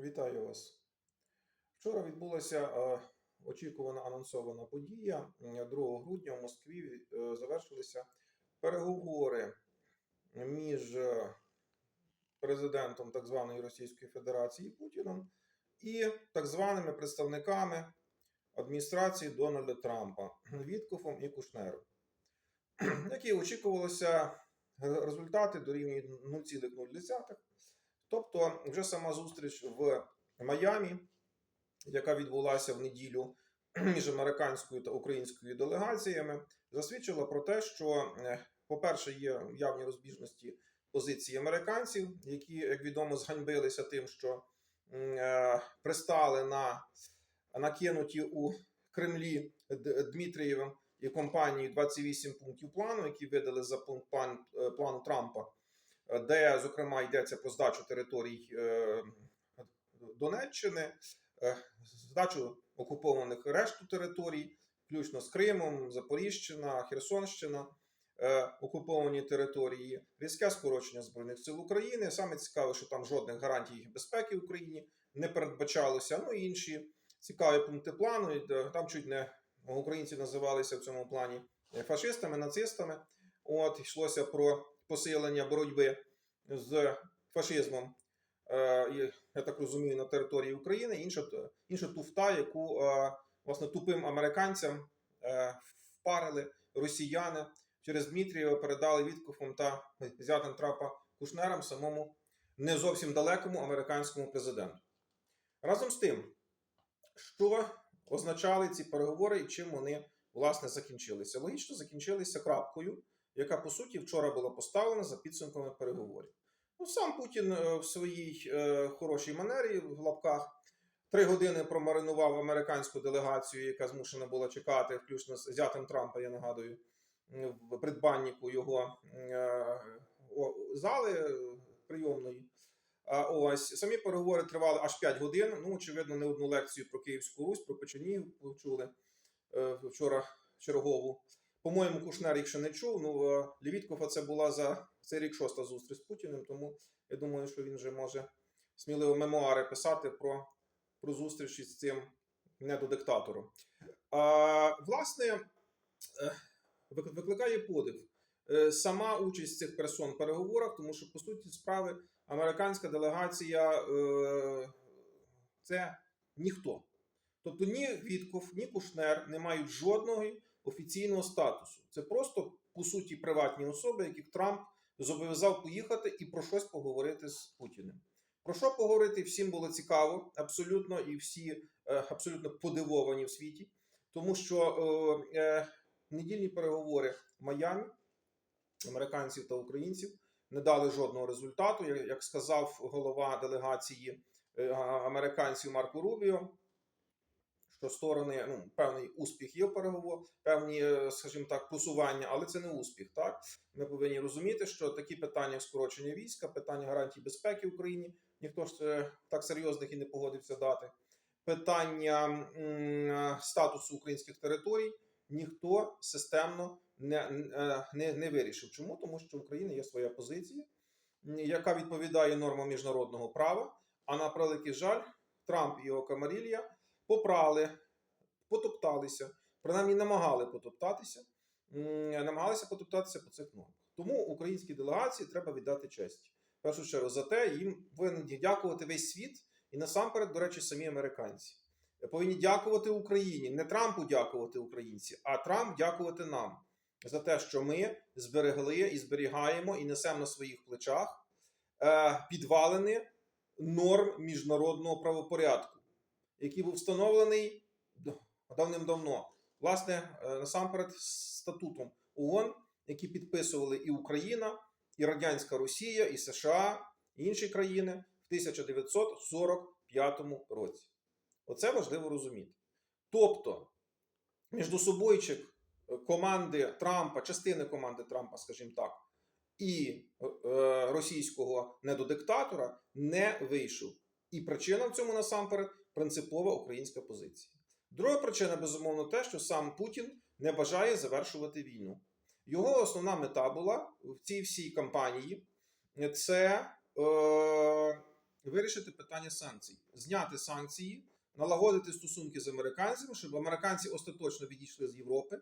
Вітаю вас. Вчора відбулася е, очікувана анонсована подія. 2 грудня в Москві е, завершилися переговори між е, президентом так званої Російської Федерації Путіном і так званими представниками адміністрації Дональда Трампа Віткофом і Кушнером, які очікувалося е, результати дорівнюють 0,0. Тобто, вже сама зустріч в Майамі, яка відбулася в неділю між американською та українською делегаціями, засвідчила про те, що, е, по-перше, є явні розбіжності позиції американців, які, як відомо, зганьбилися тим, що е, пристали на накинуті у Кремлі Дмитрієвим і компанією 28 пунктів плану, які видали за план, е, плану Трампа де, зокрема, йдеться про здачу територій е, Донеччини, е, здачу окупованих решту територій, включно з Кримом, Запоріжчина, Херсонщина, е, окуповані території, різке скорочення Збройних сил України. Саме цікаве, що там жодних гарантій безпеки Україні не передбачалося. Ну і інші цікаві пункти плану. Е, Там чуть не українці називалися в цьому плані фашистами, нацистами. От йшлося про посилення боротьби з фашизмом, е, я так розумію, на території України. Інша, інша туфта, яку е, власне тупим американцям е, впарили росіяни через Дмитрієва, передали Віткофом та зятем Трапа Кушнерам самому не зовсім далекому американському президенту. Разом з тим, що означали ці переговори і чим вони власне закінчилися? Логічно закінчилися крапкою яка по суті вчора була поставлена за підсумками переговорів. Ну, сам Путін е, в своїй е, хорошій манері в лапках три години промаринував американську делегацію, яка змушена була чекати, включно з зятем Трампа, я нагадую, в придбаннику його е, о, зали е, прийомної. А ось самі переговори тривали аж 5 годин. Ну, очевидно, не одну лекцію про Київську Русь, про Печенігів почули е, вчора чергову. По-моєму, Кушнер ще не чув. Ну, е, Лівіткова це була за цей рік шоста зустріч з Путіним, тому я думаю, що він вже може сміливо мемуари писати про, про зустрічі з цим недодиктатором. А, власне, е, викликає подив е, сама участь цих персон в переговорах, тому що, по суті, справи американська делегація це ніхто. Тобто ні Вітков, ні Кушнер не мають жодного офіційного статусу. Це просто по суті приватні особи, яких Трамп зобов'язав поїхати і про щось поговорити з Путіним. Про що поговорити всім було цікаво, абсолютно, і всі е, абсолютно подивовані в світі, тому що е, недільні переговори в Майамі американців та українців не дали жодного результату. Як, як сказав голова делегації е, американців Марко Рубіо, що сторони, ну, певний успіх є в переговорах, певні, е, скажімо так, просування, але це не успіх. Так ми повинні розуміти, що такі питання скорочення війська, питання гарантій безпеки в Україні, ніхто ж е, так серйозних і не погодився дати. Питання м, статусу українських територій ніхто системно не, е, не, не вирішив. Чому? Тому що в України є своя позиція, яка відповідає нормам міжнародного права. А на превеликий жаль, Трамп і його камарілія попрали, потопталися, принаймні намагали потоптатися, намагалися потоптатися по цих нормах. Тому українській делегації треба віддати честь. В першу чергу за те, їм повинен дякувати весь світ і насамперед, до речі, самі американці. Повинні дякувати Україні, не Трампу дякувати українці, а Трамп дякувати нам за те, що ми зберегли і зберігаємо і несемо на своїх плечах е, підвалини норм міжнародного правопорядку, який був встановлений давним-давно. Власне, е, насамперед, статутом ООН, які підписували і Україна, і Радянська Росія, і США, і інші країни в 1945 році. Оце важливо розуміти. Тобто, міждособойчик е, команди Трампа, частини команди Трампа, скажімо так, і е, російського недодиктатора не вийшов. І причина в цьому насамперед принципова українська позиція. Друга причина, безумовно, те, що сам Путін не бажає завершувати війну. Його основна мета була в цій всій кампанії це е, вирішити питання санкцій, зняти санкції, налагодити стосунки з американцями, щоб американці остаточно відійшли з Європи,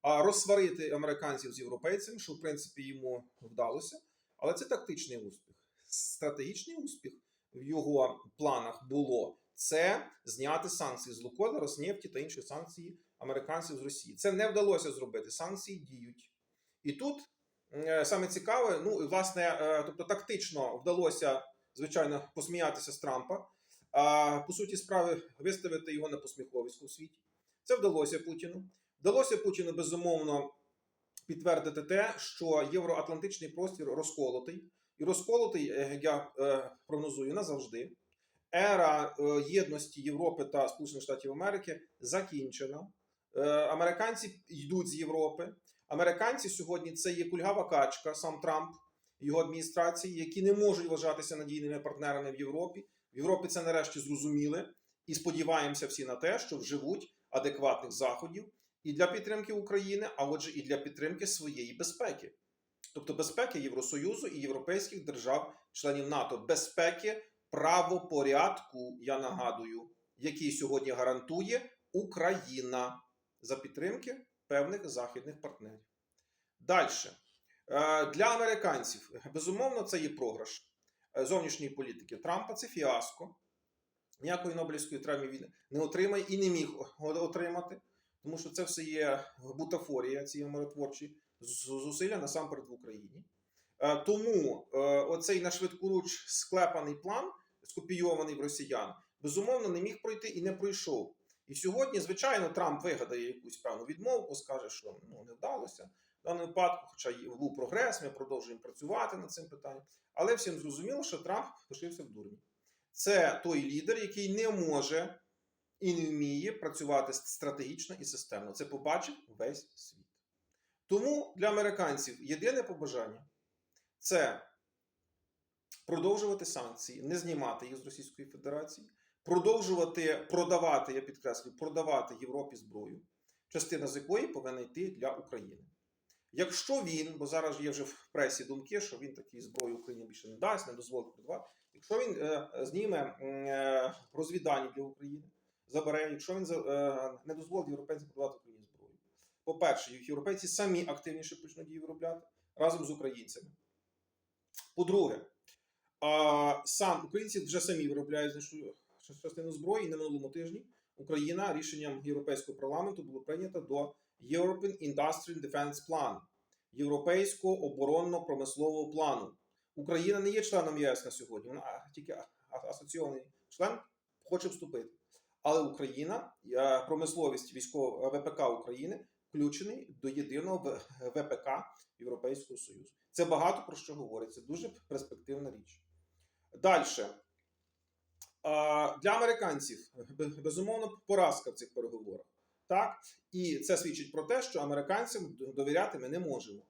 а розсварити американців з європейцями, що в принципі йому вдалося. Але це тактичний успіх. Стратегічний успіх в його планах було це зняти санкції з Лукойла, Роснефті та інші санкції американців з Росії. Це не вдалося зробити. Санкції діють. І тут е, саме цікаве, ну і власне, е, тобто тактично вдалося, звичайно, посміятися з Трампа, а по суті справи виставити його на посміховисько у світі. Це вдалося Путіну. Вдалося Путіну безумовно підтвердити те, що євроатлантичний простір розколотий, і розколотий, е, я прогнозую назавжди. Ера е, єдності Європи та Сполучених Штатів Америки закінчена. Е, Американці йдуть з Європи. Американці сьогодні це є кульгава качка, сам Трамп, його адміністрації, які не можуть вважатися надійними партнерами в Європі. В Європі це нарешті зрозуміли, і сподіваємося всі на те, що вживуть адекватних заходів і для підтримки України, а отже, і для підтримки своєї безпеки, тобто безпеки Євросоюзу і європейських держав, членів НАТО, безпеки правопорядку, я нагадую, який сьогодні гарантує Україна за підтримки певних західних партнерів. Далі. Для американців, безумовно, це є програш е, зовнішньої політики Трампа. Це фіаско. Ніякої Нобелівської премії він не отримає і не міг отримати, тому що це все є бутафорія, ці миротворчі зусилля насамперед в Україні. Е, Тому е, оцей на швидкоруч склепаний план, скопійований в росіян, безумовно не міг пройти і не пройшов. І сьогодні, звичайно, Трамп вигадає якусь певну відмовку, скаже, що ну не вдалося в даному випадку, хоча був прогрес, ми продовжуємо працювати над цим питанням. Але всім зрозуміло, що Трамп лишився в дурні. Це той лідер, який не може і не вміє працювати стратегічно і системно. Це побачив весь світ. Тому для американців єдине побажання це продовжувати санкції, не знімати їх з Російської Федерації, продовжувати продавати, я підкреслюю, продавати Європі зброю, частина з якої повинна йти для України. Якщо він, бо зараз є вже в пресі думки, що він такій зброї Україні більше не дасть, не дозволить продавати. Якщо він е, зніме е, розвідання для України, забере, якщо він е, не дозволить європейцям продавати Україні зброю. По-перше, європейці самі активніше почнуть її виробляти разом з українцями. По-друге, а, сам українці вже самі виробляють значну частину зброї. І на минулому тижні Україна рішенням Європейського парламенту було прийнято до European Industrial Defense Plan Європейського оборонно-промислового плану. Україна не є членом ЄС на сьогодні, вона тільки асоційований член хоче вступити. Але Україна, е, промисловість військового ВПК України включений до єдиного ВПК Європейського Союзу. Це багато про що говорить. Це дуже перспективна річ. Далі. Для американців безумовно поразка в цих переговорах. Так? І це свідчить про те, що американцям довіряти ми не можемо.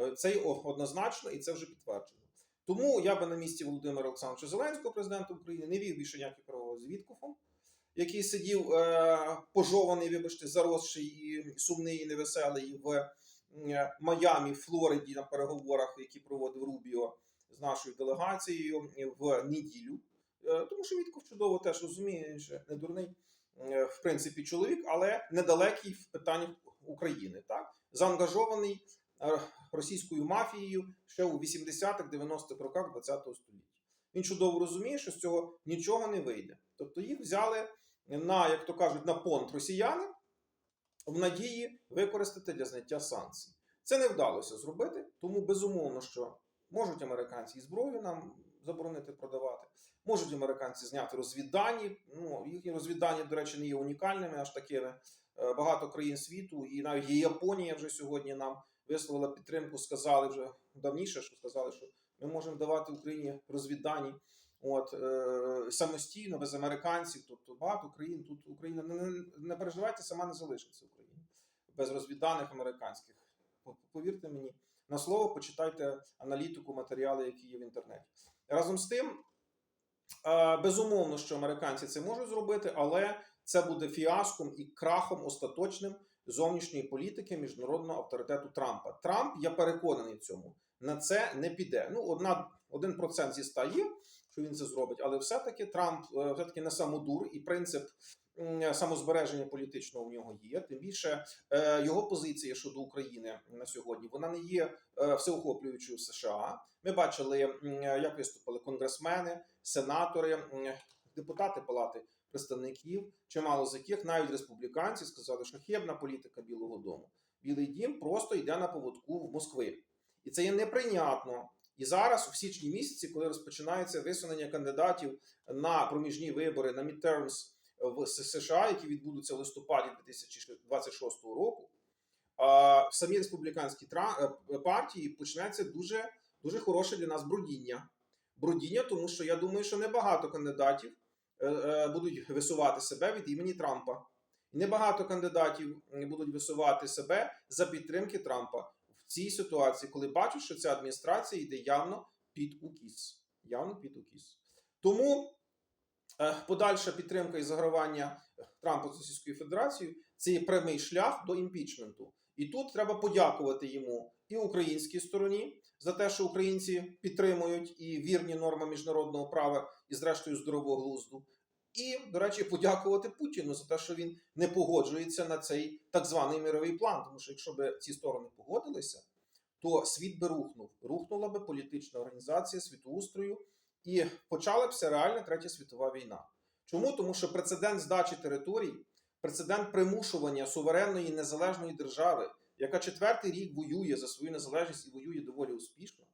Е, Це однозначно і це вже підтверджено. Тому я би на місці Володимира Олександровича Зеленського, президента України, не вів більше ніяких переговорів з Віткофом, який сидів е, пожований, вибачте, заросший і сумний і невеселий в е, Майамі, Флориді на переговорах, які проводив Рубіо з нашою делегацією в неділю. Е, тому що Вітков чудово теж розуміє, він же не дурний, е, в принципі, чоловік, але недалекий в питаннях України. Так? Заангажований е, російською мафією ще у 80-х, 90-х роках ХХ століття. Він чудово розуміє, що з цього нічого не вийде. Тобто їх взяли на, як то кажуть, на понт росіяни в надії використати для зняття санкцій. Це не вдалося зробити, тому безумовно, що можуть американці і зброю нам заборонити продавати. Можуть американці зняти розвіддані. Ну, їхні розвіддані, до речі, не є унікальними, аж такими. Е, Багато країн світу, і навіть Японія вже сьогодні нам висловила підтримку, сказали вже давніше, що сказали, що ми можемо давати Україні розвіддані от, е, самостійно, без американців. Тобто багато країн тут Україна не, не переживайте, сама не залишиться Україна без розвідданих американських. Повірте мені, на слово почитайте аналітику, матеріали, які є в інтернеті. Разом з тим. Безумовно, що американці це можуть зробити, але це буде фіаском і крахом остаточним зовнішньої політики міжнародного авторитету Трампа. Трамп, я переконаний в цьому, на це не піде. Ну, одна, один процент зі ста є, що він це зробить, але все-таки Трамп е, все-таки не самодур, і принцип самозбереження політичного в нього є. Тим більше е, його позиція щодо України на сьогодні вона не є е, всеохоплюючою США. Ми бачили, як виступили конгресмени, сенатори, депутати Палати представників, чимало з яких навіть республіканці сказали, що хибна політика Білого Дому. Білий дім просто йде на поводку в Москви. І це є неприйнятно. І зараз, у січні місяці, коли розпочинається висунення кандидатів на проміжні вибори на midterms в США, які відбудуться в листопаді 2026 року, самій республіканській е, партії почнеться дуже, дуже хороше для нас бродіння. Бродіння, тому що я думаю, що небагато кандидатів е, е, будуть висувати себе від імені Трампа. Небагато кандидатів будуть висувати себе за підтримки Трампа в цій ситуації, коли бачу, що ця адміністрація йде явно під укіс. Явно під укіс. Тому подальша підтримка і загравання Трампа з Російською Федерацією це є прямий шлях до імпічменту. І тут треба подякувати йому і українській стороні за те, що українці підтримують і вірні норми міжнародного права і, зрештою, здорового глузду. І, до речі, подякувати Путіну за те, що він не погоджується на цей так званий мировий план. Тому що якщо б ці сторони погодилися, то світ би рухнув. Рухнула би політична організація світоустрою, і почалася реальна третя світова війна. Чому? Тому що прецедент здачі територій, прецедент примушування суверенної незалежної держави, яка четвертий рік воює за свою незалежність і воює доволі успішно.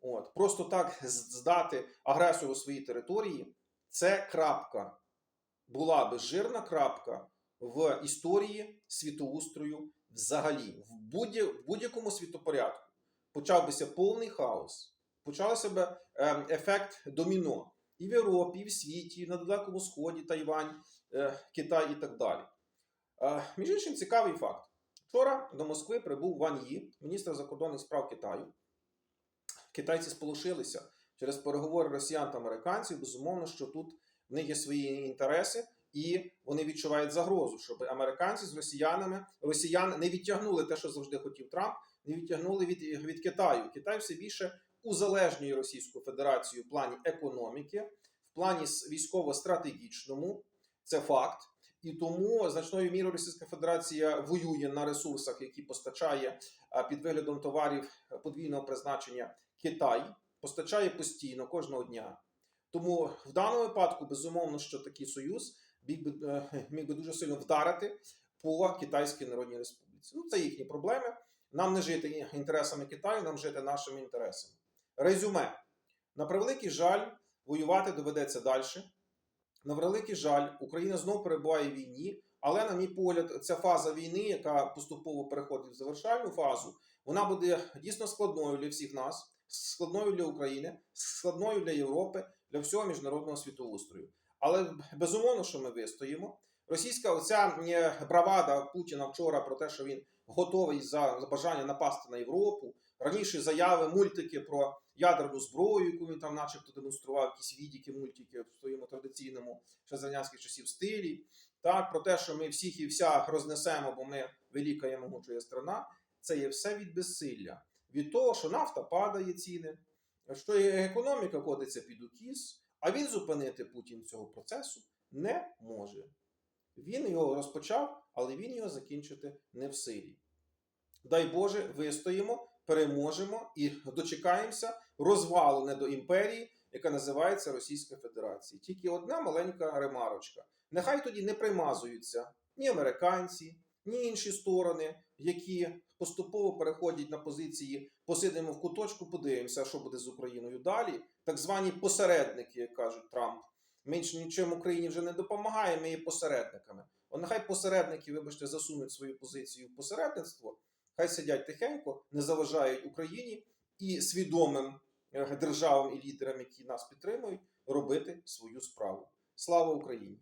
От просто так здати агресору свої території це крапка. Була би жирна крапка в історії світоустрою взагалі. В будь- будь-якому світопорядку почав бися повний хаос, почався би ефект доміно і в Європі, і в світі, і на Далекому Сході, Тайвань, е, Китай і так далі. Е, Між іншим, цікавий факт. Вчора до Москви прибув Ван Ї, міністр закордонних справ Китаю. Китайці сполошилися через переговори росіян та американців. Безумовно, що тут в них є свої інтереси, і вони відчувають загрозу, щоб американці з росіянами росіян не відтягнули те, що завжди хотів Трамп, не відтягнули від, від Китаю. Китай все більше узалежнює Російську Федерацію в плані економіки, в плані військово-стратегічному. Це факт. І тому значною мірою Російська Федерація воює на ресурсах, які постачає під виглядом товарів подвійного призначення Китай, постачає постійно кожного дня. Тому в даному випадку, безумовно, що такий союз е, міг би дуже сильно вдарити по Китайській Народній Республіці. Ну, це їхні проблеми. Нам не жити інтересами Китаю, нам жити нашими інтересами. Резюме: на превеликий жаль, воювати доведеться далі. На превеликий жаль, Україна знову перебуває в війні, але, на мій погляд, ця фаза війни, яка поступово переходить в завершальну фазу, вона буде дійсно складною для всіх нас, складною для України, складною для Європи, для всього міжнародного світоустрою. Але безумовно, що ми вистоїмо. Російська оця е, бравада Путіна вчора про те, що він готовий за бажання напасти на Європу. Раніше заяви, мультики про ядерну зброю, яку він там, начебто, демонстрував, якісь відіки, мультики в своєму традиційному ще з часів стилі. Так, про те, що ми всіх і вся рознесемо, бо ми велика і могуча страна. Це є все від безсилля. Від того, що нафта падає ціни, що економіка котиться під укіс, а він зупинити Путін цього процесу не може. Він його розпочав, але він його закінчити не в силі. Дай Боже, вистоїмо, переможемо і дочекаємося розвалу недоімперії, яка називається Російська Федерація. Тільки одна маленька ремарочка. Нехай тоді не примазуються ні американці, ні інші сторони, які поступово переходять на позиції посидимо в куточку, подивимося, що буде з Україною далі. Так звані посередники, як кажуть Трамп. Менш нічим Україні вже не допомагає, ми є посередниками. От нехай посередники, вибачте, засунуть свою позицію в посередництво, хай сидять тихенько, не заважають Україні і свідомим е, державам і лідерам, які нас підтримують, робити свою справу. Слава Україні!